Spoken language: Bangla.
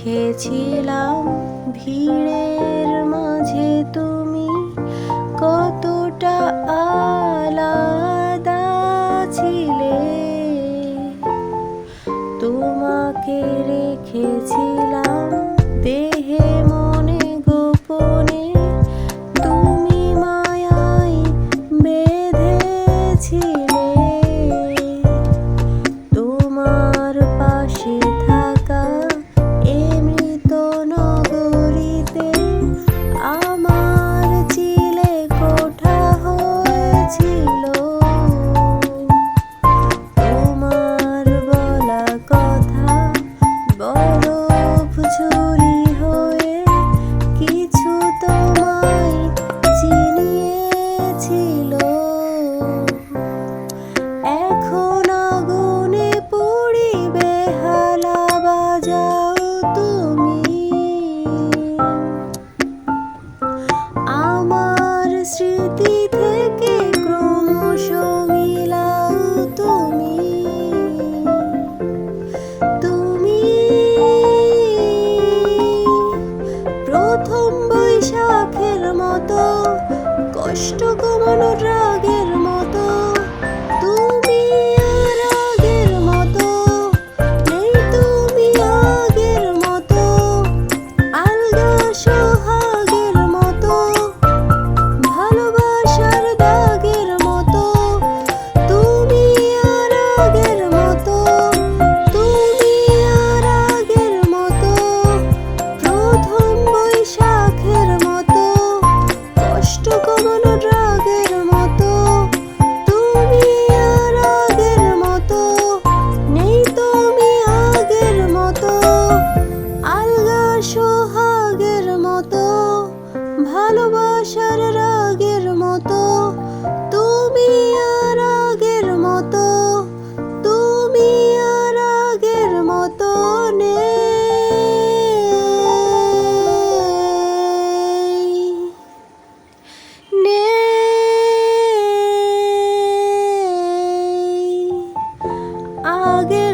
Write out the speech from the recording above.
দেখেছিলাম ভিড়ের মাঝে তুমি কতটা আলাদা ছিলে। তোমাকে রেখেছিলাম কষ্ট কমানোর ভালোবাসার রাগের মতো তুমি আর আগের মতো তুমি আর আগের মতো নে নে আগে